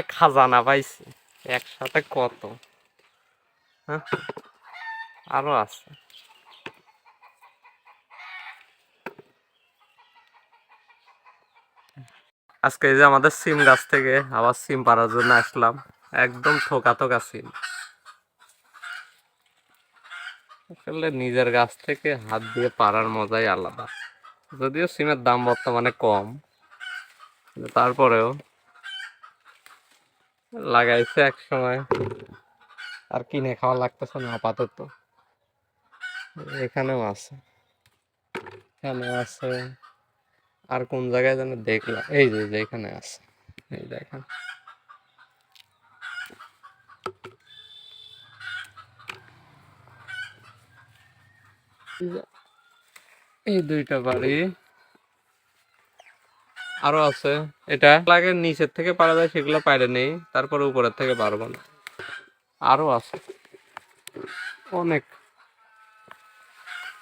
খাজানা পাইছি। একসাথে কত? হ্যাঁ আরও আছে। আজকে এই যে আমাদের সিম গাছ থেকে আবার সিম পাড়ার জন্য আসলাম। একদম থোকা থোকা সিম। আসলে নিজের গাছ থেকে হাত দিয়ে পাড়ার মজাই আলাদা। যদিও সিমের দাম বর্তমানে কম তারপরেও লাগাইছে এক সময়। আর কিনে খাওয়া লাগতেছে না, আপাতত। এখানেও আছে। এখানে আছে। আর কোন জায়গায় যেন দেখলাম, এই যে এখানে আছে। এই দেখেন। এই দুইটা বাড়ি। আরও আছে। এটা লাগে নিচের থেকে পারা যায় সেগুলো পাইরে নেই। তারপরে উপরের থেকে পারব না। আরও আছে। অনেক।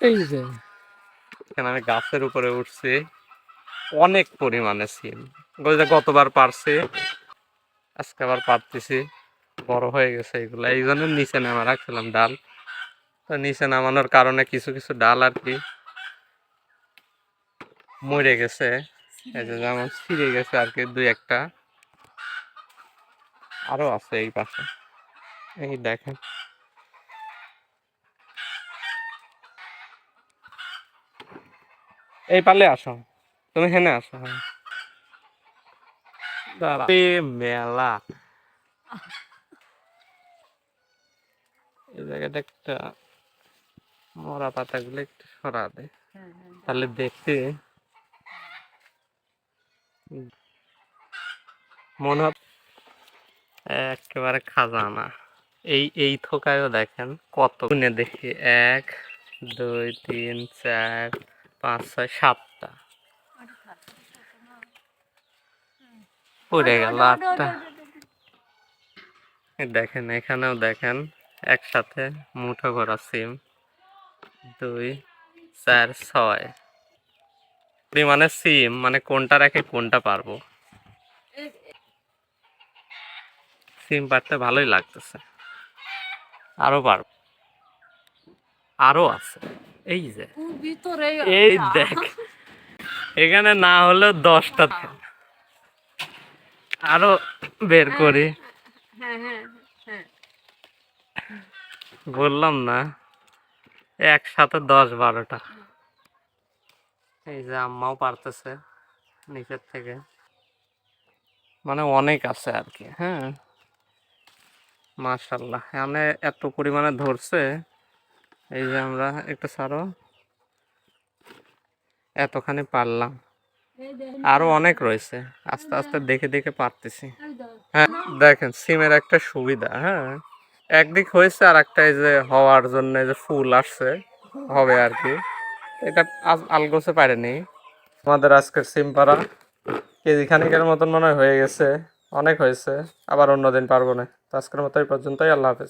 এই যে। এখানে আমি গাছের উপরে উঠছি। অনেক পরিমাণে সিম। গতবার পারছি। আজকে আবার পারতেছি। বড় হয়ে গেছে এগুলো। এই জন্য নিচে নামা রাখছিলাম ডাল। তো নিচে নামানোর কারণে কিছু কিছু ডাল আর কি মরে গেছে। যেমন ছিঁড়ে গেছে আর কি দুই একটা। আরও আছে এই পাশে। এই দেখেন। এই পালে আসো। তুমি হেনে আসো হ্যাঁ। মেলা। এই জায়গাটা একটা মরা পাতাগুলো একটু সরা দে। তাহলে দেখতে মনে হয় একেবারে খাজানা। এই এই থোকায়ও দেখেন কত গুনে দেখি। এক, দুই, তিন, চার, পাঁচ, ছয়, সাতটা। পড়ে গেল আটটা। দেখেন, এখানেও দেখেন একসাথে মুঠো ভরা সিম। দুই, চার, ছয়। মানে সিম মানে কোনটা রেখে কোনটা পারব? সিম পারতে ভালোই লাগতেছে। আরও পারব। আরও আছে। এই যে। এই দেখ। এখানে না হলেও দশটা আরও বের করি। হ্যাঁ হ্যাঁ হ্যাঁ। বললাম না। একসাথে দশ বারোটা। এই যে আম্মাও পারতেছে নিচের থেকে। মানে অনেক আছে আর কি হ্যাঁ। মাশাল্লাহ এখানে এত পরিমাণে ধরছে। এই যে আমরা একটু ছাড়ো। এতখানি পারলাম। আরও অনেক রয়েছে, আস্তে আস্তে দেখে দেখে পারতেছি। হ্যাঁ দেখেন, সিমের একটা সুবিধা হ্যাঁ। একদিক হয়েছে আর একটা এই যে হওয়ার জন্য যে ফুল আসছে, হবে আর কি। এটা আলগোছে পারেনি। আমাদের আজকের সিম পাড়া কেজি খানিকের মতন মনে হয় হয়ে গেছে, অনেক হয়েছে, আবার অন্যদিন পারব না। আজকের মতো এই পর্যন্তই, আল্লাহ হাফেজ।